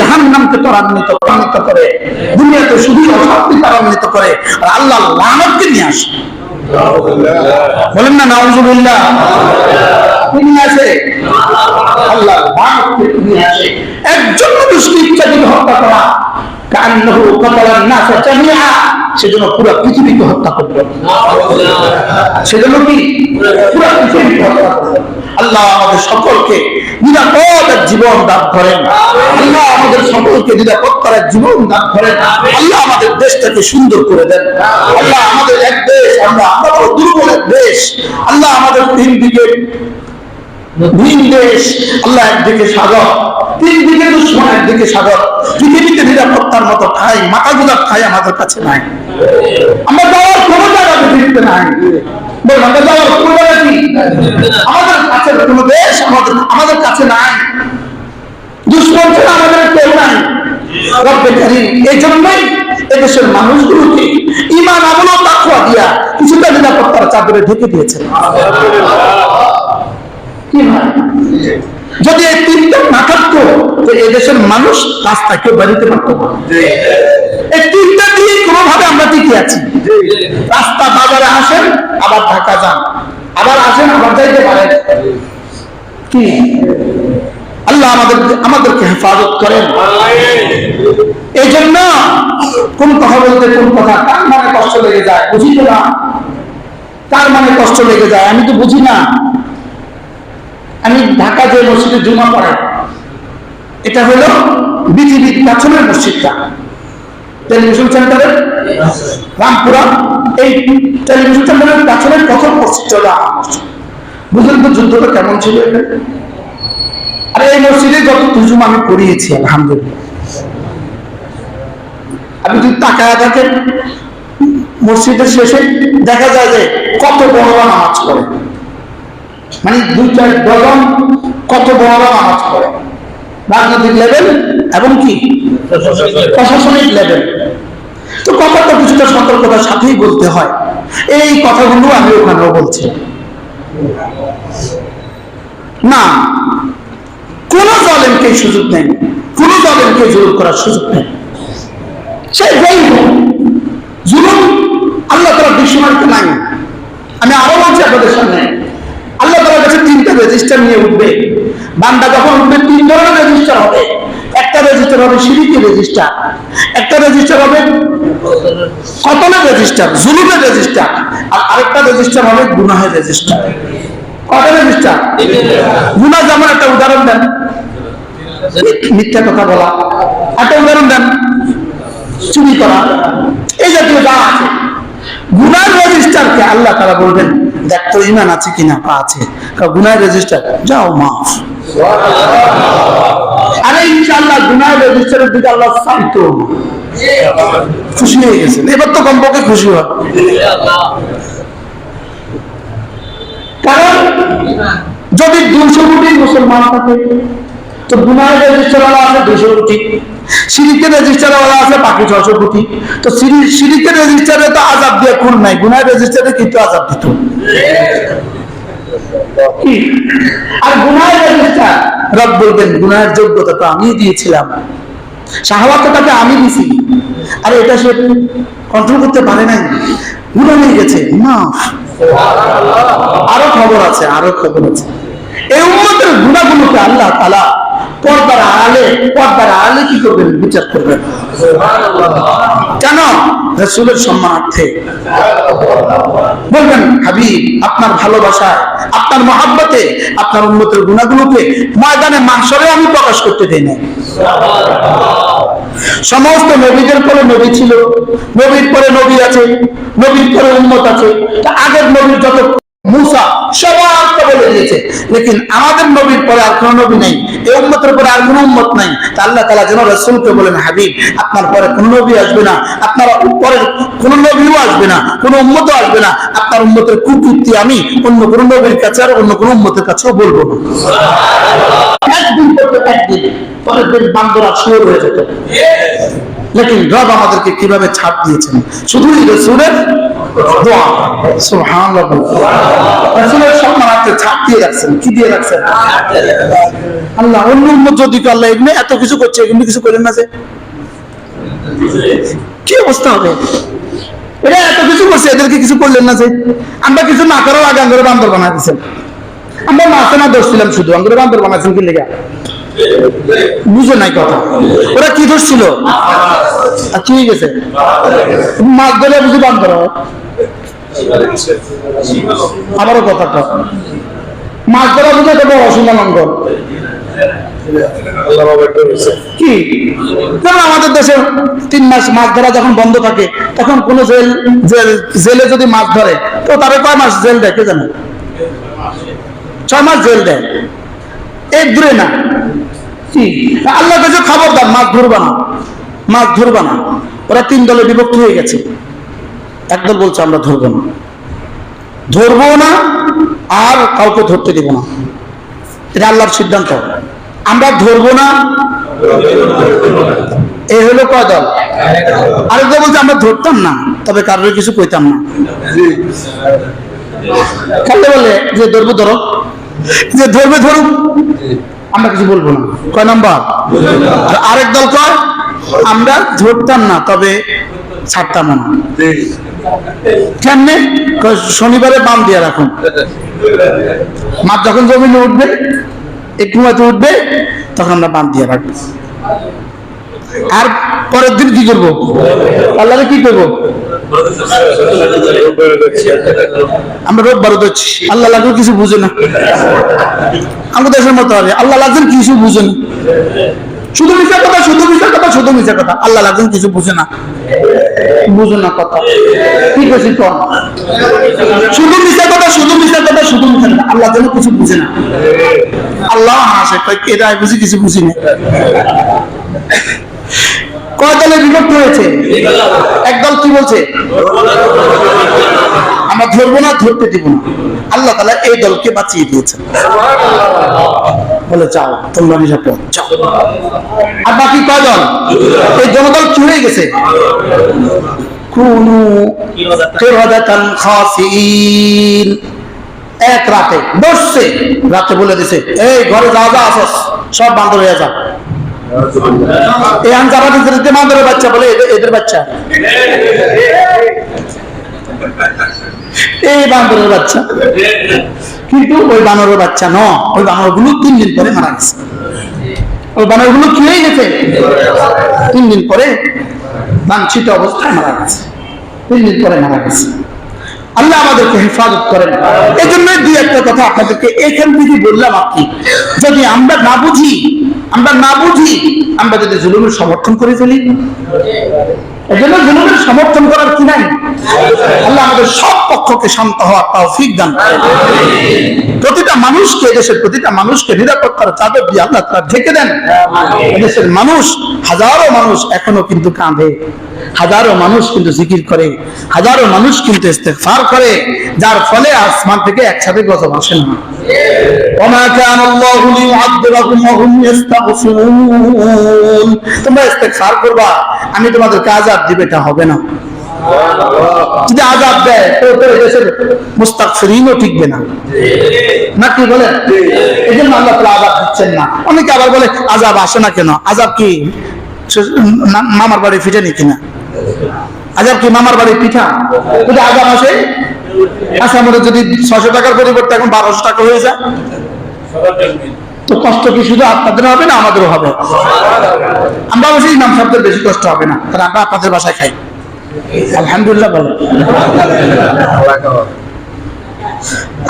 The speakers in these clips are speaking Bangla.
জাহান্নামকে ত্বরান্বিত ত্বরান্বিত করে দুনিয়াতে শুধু অশান্তি ত্বরান্বিত করে, আর আল্লাহ লানতকে নিয়ে আসে। বলেন না, নাউজুবিল্লাহ। একজন হত্যা করা সেজন্য পুরো পৃথিবীকে হত্যা করবে সেজন্য কি? পুরো পৃথিবীকে হত্যা আল্লাহ আমাদের সকলকে নিরাপদ এক জীবন দান করেন। আল্লাহ আমাদের সকলকে নিরাপদ করার জীবন দান করেন। আল্লাহ আমাদের দেশটাকে সুন্দর করে দেন। আল্লাহ আমাদের এক দেশ, আমরা আমরা দুর্বল এক দেশ। আল্লাহ আমাদের তিন দিকে ভিন দেশ তিন নিরাপত্তার মতো আমাদের কাছে নাই। আমাদের কোনো দেশ আমাদের আমাদের কাছে নাই। আমাদের কেউ নাই। এই জন্যই এদেশের মানুষগুলোকে ইমান আমল দিয়া কিছুটা নিরাপত্তার চাদরে ঢেকে দিয়েছেন কি হয় যদি এই তিনটা না থাকতো তো এদেশের মানুষ রাস্তায় কেউ বেরোতে পারতো এই তিনটা দিয়ে কোনোভাবে আমরা টিকে আছি। রাস্তা বাজারে আসেন, আবার ঢাকা যান। আবার আসেন, আবার যাইতে পারেন। কি? আল্লাহ আমাদের আমাদেরকে হেফাজত করেন। এই জন্য কোন কথা বলতে কোন কথা কার মানে কষ্ট লেগে যায়, বুঝি তো না? কার মানে কষ্ট লেগে যায়, আমি তো বুঝি না। আমি ঢাকা যে মসজিদে জুমা পড়াই। এটা হলো বিজিবির পেছনের মসজিদটা। টেলিভিশন সেন্টারের রামপুরা, এই টেলিভিশন সেন্টারের পেছনের প্রথম মসজিদটা হলো আমার মসজিদ। বুঝলেন তো যুদ্ধটা কেমন ছিল এটা? আর এই মসজিদে যত তুজুম আমি পড়িয়েছি আলহামদুলিল্লাহ। আপনি যদি তাকায় থাকেন মসজিদের শেষে দেখা যায় যে কত বড়রা নামাজ পড়ে। মানে দুই চার ডজন কত বড়রা নামাজ পড়ে। রাজনৈতিক লেভেল এবং কি? প্রশাসনিক লেভেল তো কথাটা কিছুটা সতর্কতার সাথেই বলতে হয়। এই কথাগুলো আমি ওখানেও বলছি। না কোন জলেমকে এই সুযোগ নেই। কোন জলেমকে জোর করার সুযোগ নেই। সে যেই জুলুম আল্লাহ তারা বিশ্বমানকে নাই আমি আরও বলছি আপনাদের সামনে। আল্লাহ তালার কাছে তিনটা রেজিস্টার নিয়ে উঠবে। বান্দা যখন উঠবে, তিন ধরনের রেজিস্টার হবে। একটা রেজিস্টার হবে সিঁড়িতে রেজিস্টার একটা রেজিস্টার হবে কতনের রেজিস্টার জুলুমের রেজিস্টার আর আরেকটা রেজিস্টার হবে গুনাহের রেজিস্টার কত রেজিস্টার গুনা যেমন একটা উদাহরণ দেন। মিথ্যা কথা বলা। একটা উদাহরণ দেন। চুরি করা। এই জাতীয় যা আছে। গুনার রেজিস্টারকে আল্লাহ তারা বলবেন। ইমান আছে কিনা? পা আছে। গুনার রেজিস্টার যাও, মাফ। আরে ইনশাআল্লাহ গুনার রেজিস্টারের দিকে আল্লাহ খুশি হয়ে গেছেন এবার তো কমপক্ষে খুশি হয়। কারণ যদি দুশো কোটি মুসলমান থাকে, তো গুনার রেজিস্টার আছে দুশো কোটি। সিরিকের আছে, বাকি ছশো কোটি। তো সিরিকের রেজিস্টারে তো আজাব দিয়ে খুন নাই গুনার রেজিস্টারে কিন্তু আজাব দিত। আর গুনার রেজিস্টার রব বলবেন গুনার যোগ্যতা তো আমি দিয়েছিলাম। শাহওয়াত তাকে আমি দিছি। আর এটা সে কন্ট্রোল করতে পারে নাই। গুণা হয়ে গেছে। না। আরও খবর আছে, আরও খবর আছে। এই উম্মতের গুণাগুলোকে আল্লাহ তালা পর্দার আড়ালে পর্দার আড়ালে কি করবেন? বিচার করবেন। কেন রসুলের সম্মানার্থে বলবেন, হাবিব, আপনার ভালোবাসায়, আপনার মহাব্বতে, আপনার উন্মতের গুণাগুলোকে ময়দানে মাংসরে আমি প্রকাশ করতে দেই না সমস্ত নবীদের পরে নবী ছিল, নবীর পরে নবী আছে, নবীর পরে উম্মত আছে। আগের নবীর যত পরে কোনো নবী নেই পরে আপনার পরে আসবে না পরে কোনো নবীও আসবে আসবে না, আপনার উম্মতের কুকীর্তি আমি অন্য কোনো নবীর কাছে আর অন্য কোনো উম্মতের কাছেও বলব না। একদিন করতে একদিন, পরের দিন বান্দরা শুরু হয়ে যেত। লেকিন রব আমাদেরকে কীভাবে ছাপ দিয়েছেন? শুধুই রসুলের এত কিছু করছে, এমনি কিছু করেন কি অবস্থা হবে? এত কিছু করছে, এদেরকে কিছু করলেন না যে? আমরা কিছু না করার আগে আঙ্গুরে বান্দর বানা দিচ্ছেন আমরা মাছে না দোষ ছিলাম শুধু, আঙ্গুরে বান্দর বানাচ্ছেন কি লেগে? বুঝে নাই কথা। ওরা কি দোষ ছিল ঠিক আছে মাছ ধরে বুঝি বান্দর হয়। আবারও কথাটা। মাছ ধরা বুঝে তো বড় অসুবিধা লঙ্ঘন কি? যেমন আমাদের দেশে তিন মাস মাছ ধরা যখন বন্ধ থাকে তখন কোন জেল জেল জেলে যদি মাছ ধরে তো তারা কয় মাস জেল দেয় কে জানে? ছয় মাস জেল দেয়। এক দূরে না। আল্লাহ কাছে খবরদার, মাছ ধরবা না। মাছ ধরবা না। ওরা তিন দলে বিভক্ত হয়ে গেছে। একদল বলছে, আমরা ধরবো না। ধরবো না, আর কাউকে ধরতে দিব না। এটা আল্লাহর সিদ্ধান্ত। আমরা ধরবো না এই হলো কয় দল? আরেকটা বলছে, আমরা ধরতাম না, তবে কারোর কিছু কইতাম না। কাকে বলে, যে ধরবো, ধরো। যে ধরবে, ধরুক। আমরা কিছু বলব না। কয় নাম্বার? আর আরেক দল কয়? আমরা ধরতাম না তবে ছাড়তাম না। কেমনে? শনিবারে বাম দিয়ে রাখুন। মাছ যখন জমিনে উঠবে একটু হয়তো উঠবে তখন আমরা বাম দিয়ে রাখব। আর পরের দিন কি করব? আল্লাহরে কি করব? আমরা রোববার হচ্ছি আল্লাহ লাগবে কিছু বুঝে না। আমাদের দেশের মতো হবে আল্লাহ লাগছেন কিছু বুঝে না। শুধু মিশা কথা, শুধু মিশা কথা, শুধু মিশা কথা। আল্লাহ লাগছেন কিছু বুঝে না। বুঝে বিভক্ত হয়েছে? একদল বলছে? আমরা ধরবো না, ধরতে দিব না। আল্লাহ তালা এই দলকে বাঁচিয়ে দিয়েছেন। বলে, যাও, তোমরা নিরাপদ, যাও। আর বাকি কয় দল? এই জনদল কি হয়ে গেছে? কুনু কিরাদাতান খাসিন এক রাতে, বসছে। রাতে বলে দিছে, এই ঘরে যা যা আসস, সব বান্দর হয়ে যা। এই বাচ্চা, বলে এদের- বাচ্চা। এই বান্দরের বাচ্চা। কিন্তু ওই বানরের বাচ্চা ন, ওই বানরগুলো তিন দিন পরে মারা গেছে। ওই বানরগুলো কি হয়ে গেছে তিন দিন পরে লাঞ্ছিত অবস্থায় মারা গেছে। তিন দিন পরে মারা গেছে। আল্লাহ আমাদেরকে হেফাজত করেন। এই জন্য দুই একটা কথা আপনাদেরকে এখান থেকে বললাম আপনি যদি আমরা না বুঝি আমরা না বুঝি, আমরা যদি জুলুমের সমর্থন করে ফেলি। সমর্থন করার কি নাই? আল্লাহ আমাদের সব পক্ষকে শান্ত হওয়ার তৌফিক দান। প্রতিটা মানুষকে দেশের প্রতিটা মানুষকে নিরাপত্তার চাদর দিয়ে আল্লাহ তারা ঢেকে দেন। দেশের মানুষ, হাজারো মানুষ এখনও কিন্তু কাঁদে। হাজারো মানুষ কিন্তু জিকির করে হাজারো মানুষ কিন্তু ইস্তেফার করে যার ফলে আসমান থেকে একসাথে গজব আসে না। তোমরা ইস্তেকফার করবা আমি তোমাদেরকে আজাদ দিবে এটা হবে না। যদি আজাদ দেয় তো তোর দেশের মুস্তাকফিরিনও টিকবে না। না কি বলেন? এই জন্য আল্লাহ আজাদ দিচ্ছেন না। অনেকে আবার বলে আজাব আসে না কেন? আজাব কি? মামার বাড়ি ফিটে নি কিনা? আজাব কি মামার বাড়ি পিঠা? যদি আজাব আসে আচ্ছা আমাদের যদি ছশো টাকার পরিবর্তে এখন বারোশো টাকা হয়ে যায়। তো কষ্ট কি শুধু আপনাদের হবে না আমাদেরও হবে? আমরা অবশ্যই ইমাম সাহেবদের বেশি কষ্ট হবে না, কারণ আমরা আপনাদের বাসায় খাই। আলহামদুলিল্লাহ বলো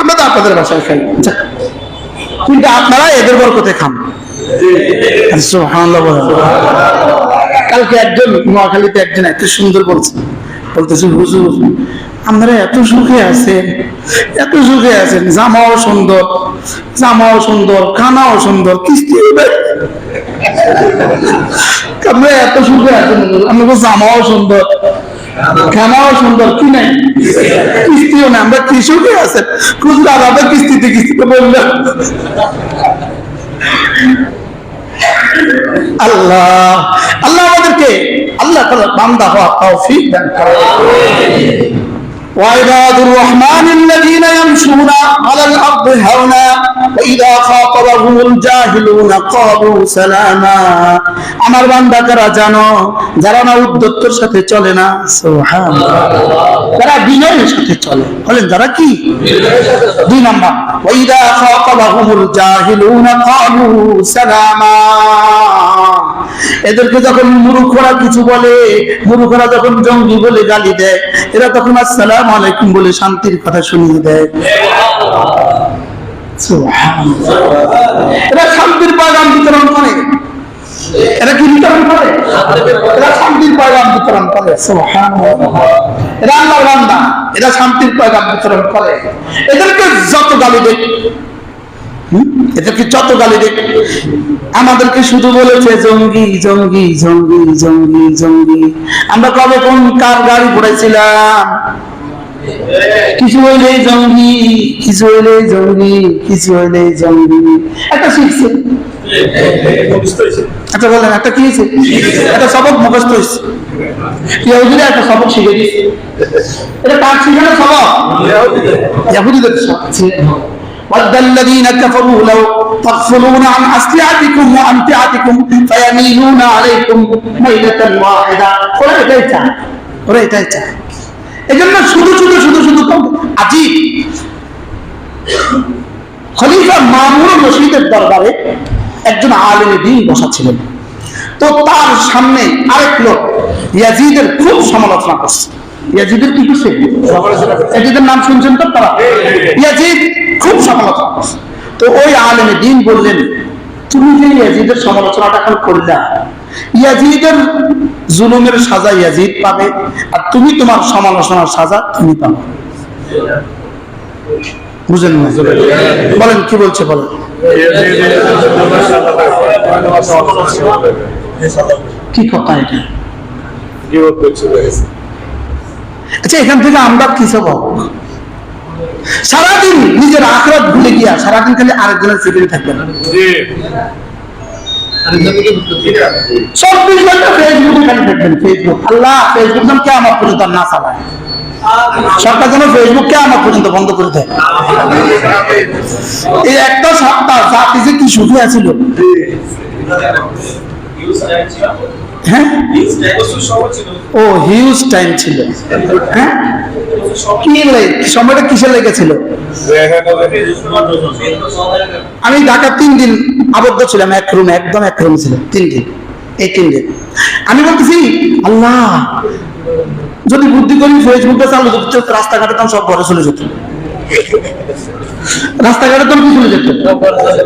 আমরা তো আপনাদের বাসায় খাই। কিন্তু আপনারা এদের বরকতে খান। কালকে একজন, নোয়াখালীতে একজন এত সুন্দর বলছে বলতেছে, হুজুর, আপনারা এত সুখে আছেন, এত সুখে আছেন। জামাও সুন্দর জামাও সুন্দর, খানাও সুন্দর, কিস্তি আপনারা এত সুখে আছেন। আপনাদের জামাও সুন্দর খানাও সুন্দর, কি নাই? কিস্তিও না আমরা কৃষকই আছেন। খুচরা আলাদা কিস্তিতে কিস্তিতে বললাম আল্লাহ আল্লাহ আমাদেরকে, আল্লাহ বান্দা হওয়া তৌফিক দান করেন। وعباد الرحمن الذين يمشون على الأرض هونا وإذا خاطبهم الجاهلون قالوا سلاما আমার বান্দা কারা জানো যারা না উদ্যত্তর সাথে চলে না সুবহানাল্লাহ তারা বিনয়ের সাথে চলে বলেন যারা কি দুই নাম্বার ওয়াইদা খাতাবাহুমুল জাহিলুনা ক্বালু সালামা এদেরকে যখন মূর্খরা কিছু বলে মূর্খরা যখন জঙ্গি বলে গালি দেয় এরা তখন আসসালামু আলাইকুম বলে শান্তির কথা শুনিয়ে দেয়। এরা শান্তির বিতরণ করে। এরা কি বিতরণ করে? এরা শান্তির বিতরণ করে। এরা আল্লাহর বান্দা। এরা শান্তির বিতরণ করে। এদেরকে যত গালি দেখ। এদেরকে যত গালি দেখ। আমাদেরকে শুধু বলেছে জঙ্গি জঙ্গি জঙ্গি জঙ্গি জঙ্গি। আমরা কবে কোন কার গাড়ি পড়েছিলাম কিছু হইলে জঙ্গি কিছু হইলে জঙ্গি কিছু হইলে জঙ্গি একটা শিখছে আচ্ছা বলেন একটা কি হয়েছে একটা সবক মুখস্থ হয়েছে ইহুদিরা একটা সবক শিখে দিয়েছে এটা কার শিখানো সবক ইহুদিদের সবক ود الذين كفروا لو تغفلون عن أسلحتكم وأمتعتكم فيميلون عليكم ميلة واحدة ওরা এটাই চায় ওরা এটাই চায় এজন্য শুধু শুধু শুধু শুধু আজিব খলিফা মামুর রশিদের দরবারে একজন দিন তো তার সামনে আরেক লোক ইয়াজিদের খুব সমালোচনা করছে। ইয়াজিদের কি করছে? ইয়াজিদের নাম শুনছেন তো তারা ইয়াজিদ খুব সমালোচনা করছে। তো ওই আলেমে দিন বললেন, তুমি যে ইয়াজিদের সমালোচনাটা এখন করলা ইয়াজিদের জুলুমের সাজা ইয়াজিদ পাবে, আর তুমি তোমার সমালোচনার সাজা তুমি পাবে। বুঝেন না? বলেন, কি বলছে বলেন? কি কথা এটা? আচ্ছা এখান থেকে আমরা কি সবক সারাদিন নিজের আখরাত ভুলে গিয়া সারাদিন খালি আরেকজনের ফিকিরে থাকবেন। চব্বিশ ঘণ্টা ফেসবুকে খালি ফেসবুক আল্লাহ ফেসবুক যেন কে আমার পর্যন্ত না চালায়। সরকার যেন ফেসবুক কে আমার পর্যন্ত বন্ধ করে দেয়। এই একটা সপ্তাহ জাতি যে কি সুখে আছিল। হ্যাঁ? ও হিউজ টাইম হ্যাঁ? লেগেছিল আমি ঢাকা তিন দিন আবদ্ধ ছিলাম, এক রুমে একদম এক রুমে ছিলাম তিন দিন, এই তিন দিন। আমি বলতেছি, আল্লাহ, যদি বুদ্ধি করি ফেসবুকটা চালু করতে রাস্তাঘাটে তখন সব ঘরে চলে যেত রাস্তাঘাটে তখন কি যেত।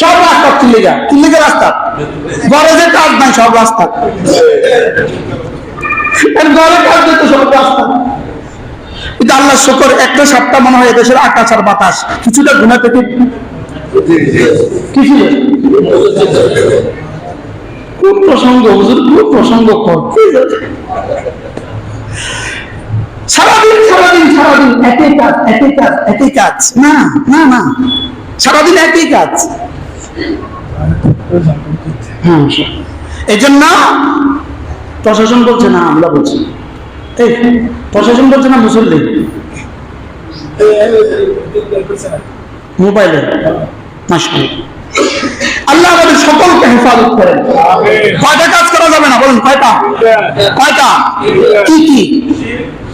সব রাস্তা চিল্লিগা চিল্লিগা রাস্তা। যে কাজ নাই, সব রাস্তা। ঘরে কাজ সব রাস্তা। কিন্তু আল্লাহ শুকর, একটা সপ্তাহ মনে হয় এদেশের আকাশ আর বাতাস। কিছুটা গুণা থেকে খুব প্রসঙ্গ? হুজুর খুব প্রসঙ্গ কর। সারাদিন সারাদিন সারাদিন একই কাজ একই কাজ একই কাজ। না না না। সারাদিন একই কাজ। হ্যাঁ এই জন্য প্রশাসন বলছে না আমরা বলছি এই প্রশাসন বলছে না মুসল্লি। মোবাইলে। আল্লাহ আমাদের সকলকে হেফাজত করেন। কয়টা কাজ করা যাবে না? বলুন কয়টা? কয়টা? কি কি?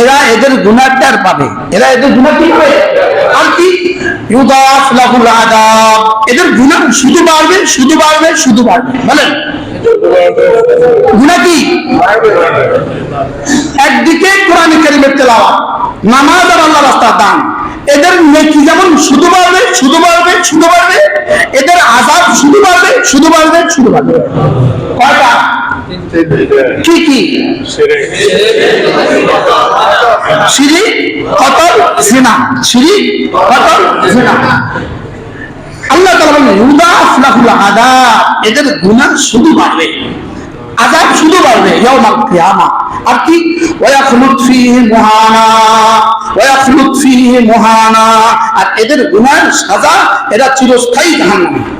এরা এদের গুণা টের পাবে। এরা এদের গুণা কি পাবে? আর কি? এদের গুণা শুধু বাড়বে শুধু বাড়বে শুধু বাড়বে। বলেন গুণা কি? একদিকে কোরআন কারিমের নামাজ আর আল্লাহ রাস্তার দান। এদের নেকি যেমন শুধু বাড়বে শুধু বাড়বে শুধু বাড়বে, এদের আজাব শুধু বাড়বে শুধু শুধু কয়টা? কি কি? সিঁড়ি, কতল, জিনা। সিঁড়ি, কতল, জিনা। আল্লাহ লাহুল আযাব এদের গুনাহ শুধু বাড়বে। আযাব শুধু বাড়বে কিয়ামা। আর কি? ওয়ায়াখলুদ ফীহি মুহানা। ওয়ায়াখলুদ ফীহি মুহানা। আর এদের গুনাহের সাজা এরা চিরস্থায়ী জাহান্নামে।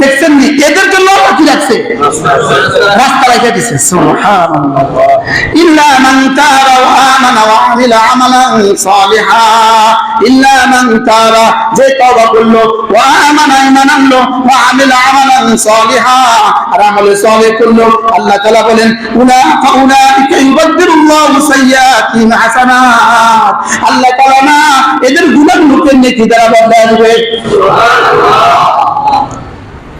দেখছেন নি? এদের জন্য আল্লাহ কি রাখছে? রাস্তা রেখে দিছে। ইল্লা মান তাবা ওয়া আমানা ওয়া আমিলা আমালান সালিহা। ইল্লা মান তাবা যে তওবা করল, ওয়া আমানা ঈমান আনলো, ওয়া আমিলা আমালান সালিহা। আর আমলে সালেহ করল, আল্লাহ তাআলা বলেন উলা ফাউলাইকা সাইয়্যাতিহিম হাসানাত। আল্লাহ নেকি দ্বারা বদলায় দেবে।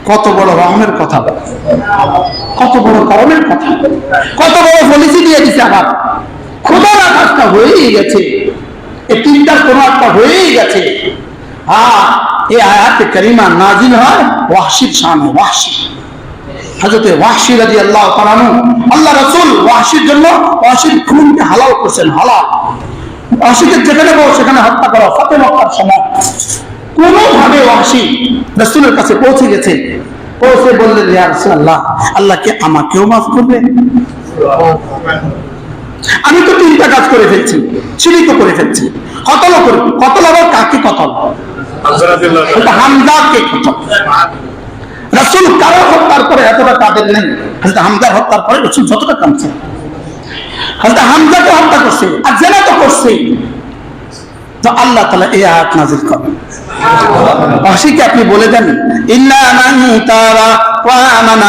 কত বড় রহমের কথা কত বড় করমের কথা কত বড় পলিসি দিয়ে দিছে আবার। খোদার আকাশটা হয়েই গেছে। এই তিনটার কোন একটা হয়েই গেছে। হ্যাঁ এই আয়াতে করিমা নাজিল হয়। ওয়াহশির শানে ওয়াহশি হযরতে ওয়াহশি রাদিয়াল্লাহু আল্লাহ আনহু আল্লাহ রাসূল ওয়াহশির জন্য ওয়াহশির খুনকে হালাল করছেন হালাল। ওয়াহশিকে যেখানে পাবো সেখানে হত্যা করা ফতে মক্কার সময়। কোনোভাবে ওয়াহশি রাসূলের কাছে পৌঁছে গেছে। পৌঁছে বললেন ইয়া রাসূলুল্লাহ আল্লাহ কি আমাকেও মাফ করবে? আমি তো তিনটা কাজ করে ফেলছি তো করে ফেলছি। কতল করে কতল আবার কাকে কতল? হামদাকে কতল? রাসূল কারও হত্যার পরে এতটা কাঁদেন নেই? হাজার হামদার হত্যার পরে রসুল যতটা কাঁদছে। হযরত হামদাকে হত্যা করছে আর জেনা তো করছে। তো আল্লাহ তালা এই আয়াত নাযিল করেন আপনি বলে দেন? ইল্লা মান তারা ওয়া আমানা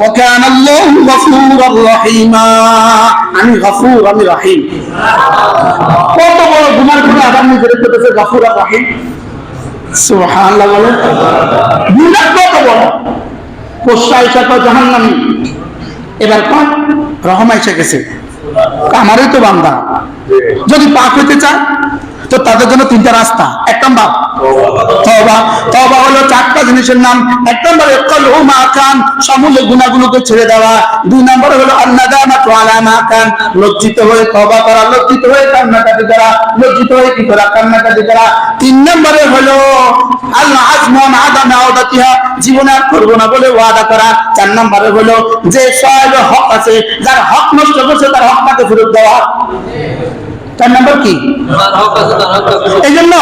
وكان الله غفورا رحيما আমি গফুর আমি রহিম কত বড় গুনার গুনাহ আবার নিজের করতেছে গফুর আর রহিম সুবহানাল্লাহ বলে গুনাহ কত বড় পোষা এসে তো জাহান্নামী এবার কন রহমা এসে গেছে আমারই তো বান্দা যদি পাক হইতে চায় তো তাদের জন্য তিনটা রাস্তা। এক নম্বর। হলো চারটা জিনিসের নাম। এক নম্বরে মা কান সমূলে গুনাহগুলোকে ছেড়ে দেওয়া। দুই নম্বরে হলো লজ্জিত হয়ে তবা করা, লজ্জিত হয়ে কান্নাকাটি করা, লজ্জিত হয়ে কি করা, কান্নাকাটি করা। তিন নম্বরে হলো আল্লাহ আজমান আদামে আওদাতিহা জীবনে আর করব না বলে ওয়াদা করা। চার নম্বরে হলো, যে সব হক আছে, যার হক নষ্ট করছে, তার হক তাকে ফেরত দেওয়া। চার নম্বর কি? এই জন্য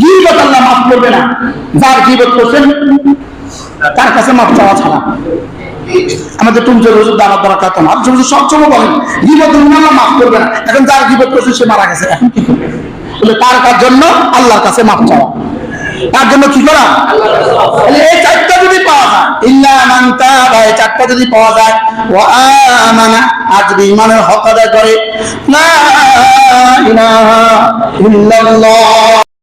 গিবত আল্লাহ মাফ করবে না। যার গিবত করছেন, তার কাছে মাফ চাওয়া ছাড়া। আমাদের টুমচে হুজুর দানা দ্বারা কাতাম সবসময় বলেন, গিবত আল্লাহ মাফ করবে না। এখন যার গিবত করছে, সে মারা গেছে। এখন কি তার কার জন্য? আল্লাহর কাছে মাফ চাওয়া। তার জন্য কি করা? এই চারটা যদি পাওয়া যায়, ইল্লা মান এই চারটা যদি পাওয়া যায়, ওয়া আমানা, আর যদি ইমানের হক আদায় করে, লা ইলাহা ইল্লাল্লাহ।